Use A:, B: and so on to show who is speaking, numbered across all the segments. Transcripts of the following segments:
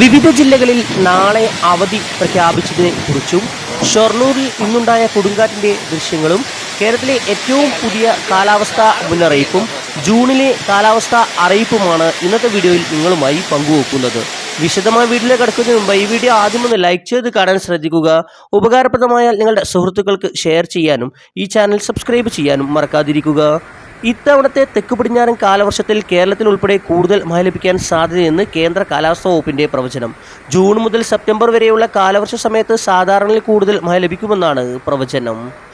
A: വിവിധ ജില്ലകളിൽ നാളെ അവധി പ്രഖ്യാപിച്ചതിനെ കുറിച്ചും ഷൊർണൂരിൽ ഇന്നുണ്ടായ കൊടുങ്കാറ്റിന്റെ ദൃശ്യങ്ങളും കേരളത്തിലെ ഏറ്റവും പുതിയ കാലാവസ്ഥാ മുന്നറിയിപ്പും ജൂണിലെ കാലാവസ്ഥാ അറിയിപ്പുമാണ് ഇന്നത്തെ വീഡിയോയിൽ നിങ്ങളുമായി പങ്കുവെക്കുന്നത്. വിശദമായ വീഡിയോയിലേക്ക് കടക്കുന്നതിന് മുമ്പ് ഈ വീഡിയോ ആദ്യം ഒന്ന് ലൈക്ക് ചെയ്ത് കാണാൻ ശ്രദ്ധിക്കുക. ഉപകാരപ്രദമായാൽ നിങ്ങളുടെ സുഹൃത്തുക്കൾക്ക് ഷെയർ ചെയ്യാനും ഈ ചാനൽ സബ്സ്ക്രൈബ് ചെയ്യാനും മറക്കാതിരിക്കുക. ഇത്തവണത്തെ തെക്ക് പടിഞ്ഞാറൻ കാലവർഷത്തിൽ കേരളത്തിൽ ഉൾപ്പെടെ കൂടുതൽ മഴ ലഭിക്കാൻ സാധ്യതയെന്ന് കേന്ദ്ര കാലാവസ്ഥാ വകുപ്പിന്റെ പ്രവചനം. ജൂൺ മുതൽ സെപ്റ്റംബർ വരെയുള്ള കാലവർഷ സമയത്ത് സാധാരണയിൽ കൂടുതൽ മഴ ലഭിക്കുമെന്നാണ് പ്രവചനം.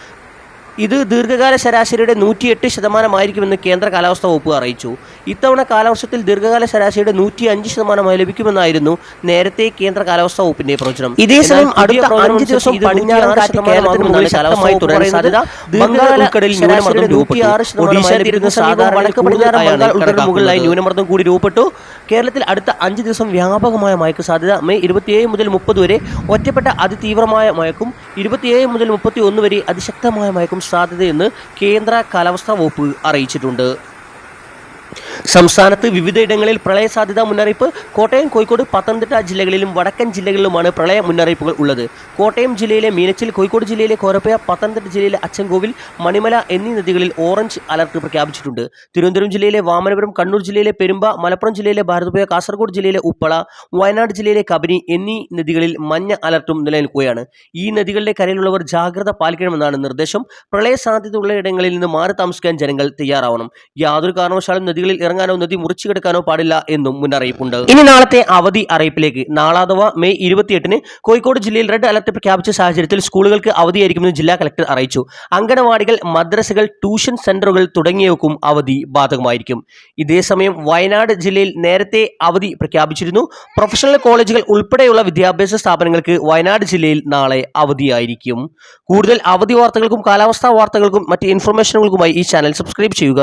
A: ഇത് ദീർഘകാല ശരാശരിയുടെ നൂറ്റിയെട്ട് ശതമാനമായിരിക്കുമെന്ന് കേന്ദ്ര കാലാവസ്ഥാ വകുപ്പ് അറിയിച്ചു. ഇത്തവണ കാലവർഷത്തിൽ ദീർഘകാല ശരാശരിയുടെ നൂറ്റി അഞ്ച് ശതമാനമായി ലഭിക്കുമെന്നായിരുന്നു നേരത്തെ കേന്ദ്ര കാലാവസ്ഥാ വകുപ്പിന്റെ പ്രവചനം. ഇതേസമയം അടുത്ത അഞ്ച് ദിവസം പടിഞ്ഞാറൻ കാറ്റ് കേരളത്തിന് മുകളിൽ ശക്തമായി തുടരാൻ സാധ്യത ബംഗാൾ ഉൾക്കടലിൽ ന്യൂനമർദ്ദം രൂപപ്പെട്ടു. ഒഡീഷ സാധാരണ വടക്ക് പടിഞ്ഞാറൻ ബംഗാൾ ഉൾക്കടലിന് മുകളിലായി ന്യൂനമർദ്ദം കൂടി രൂപപ്പെട്ടു. കേരളത്തിൽ അടുത്ത അഞ്ച് ദിവസം വ്യാപകമായ മഴയ്ക്ക് സാധ്യത. മെയ് ഇരുപത്തിയേഴ് മുതൽ മുപ്പത് വരെ ഒറ്റപ്പെട്ട അതിതീവ്രമായ മഴക്കും ഇരുപത്തിയേഴ് മുതൽ മുപ്പത്തി ഒന്ന് വരെ അതിശക്തമായ മഴക്കും സാധ്യതയെന്ന് കേന്ദ്ര കാലാവസ്ഥാ വകുപ്പ് അറിയിച്ചിട്ടുണ്ട്. സംസ്ഥാനത്ത് വിവിധയിടങ്ങളിൽ പ്രളയ സാധ്യതാ മുന്നറിയിപ്പ്. കോട്ടയം കോഴിക്കോട് പത്തനംതിട്ട ജില്ലകളിലും വടക്കൻ ജില്ലകളിലുമാണ് പ്രളയ മുന്നറിയിപ്പുകൾ ഉള്ളത്. കോട്ടയം ജില്ലയിലെ മീനച്ചിൽ കോഴിക്കോട് ജില്ലയിലെ കോരപ്പയ പത്തനംതിട്ട ജില്ലയിലെ അച്ചൻകോവിൽ മണിമല എന്നീ നദികളിൽ ഓറഞ്ച് അലർട്ട് പ്രഖ്യാപിച്ചിട്ടുണ്ട്. തിരുവനന്തപുരം ജില്ലയിലെ വാമനപുരം കണ്ണൂർ ജില്ലയിലെ പെരുമ്പ മലപ്പുറം ജില്ലയിലെ ഭാരതപ്പുഴ കാസർഗോഡ് ജില്ലയിലെ ഉപ്പള വയനാട് ജില്ലയിലെ കബനി എന്നീ നദികളിൽ മഞ്ഞ അലർട്ടും നിലനിൽക്കുകയാണ്. ഈ നദികളുടെ കരയിലുള്ളവർ ജാഗ്രത പാലിക്കണമെന്നാണ് നിർദ്ദേശം. പ്രളയ സാധ്യതയുള്ള ഇടങ്ങളിൽ നിന്ന് മാറി താമസിക്കാൻ ജനങ്ങൾ തയ്യാറാവണം. യാതൊരു കാരണവശാലും നദികളിൽ ഇറങ്ങാനോ നദി മുറിച്ചു കിടക്കാനോ പാടില്ല എന്നും മുന്നറിയിപ്പുണ്ട്. ഇനി നാളത്തെ അവധി അറിയിപ്പിലേക്ക് നാളെ അഥവാ മെയ് ഇരുപത്തിയെട്ടിന് കോഴിക്കോട് ജില്ലയിൽ റെഡ് അലർട്ട് പ്രഖ്യാപിച്ച സാഹചര്യത്തിൽ സ്കൂളുകൾക്ക് അവധിയായിരിക്കുമെന്ന് ജില്ലാ കലക്ടർ അറിയിച്ചു. അങ്കണവാടികൾ മദ്രസകൾ ട്യൂഷൻ സെന്ററുകൾ തുടങ്ങിയവക്കും അവധി ബാധകമായിരിക്കും. ഇതേസമയം വയനാട് ജില്ലയിൽ നേരത്തെ അവധി പ്രഖ്യാപിച്ചിരുന്നു. പ്രൊഫഷണൽ കോളേജുകൾ ഉൾപ്പെടെയുള്ള വിദ്യാഭ്യാസ സ്ഥാപനങ്ങൾക്ക് വയനാട് ജില്ലയിൽ നാളെ അവധിയായിരിക്കും. കൂടുതൽ അവധി വാർത്തകൾക്കും കാലാവസ്ഥാ വാർത്തകൾക്കും മറ്റ് ഇൻഫർമേഷനുകൾക്കുമായി ഈ ചാനൽ സബ്സ്ക്രൈബ് ചെയ്യുക.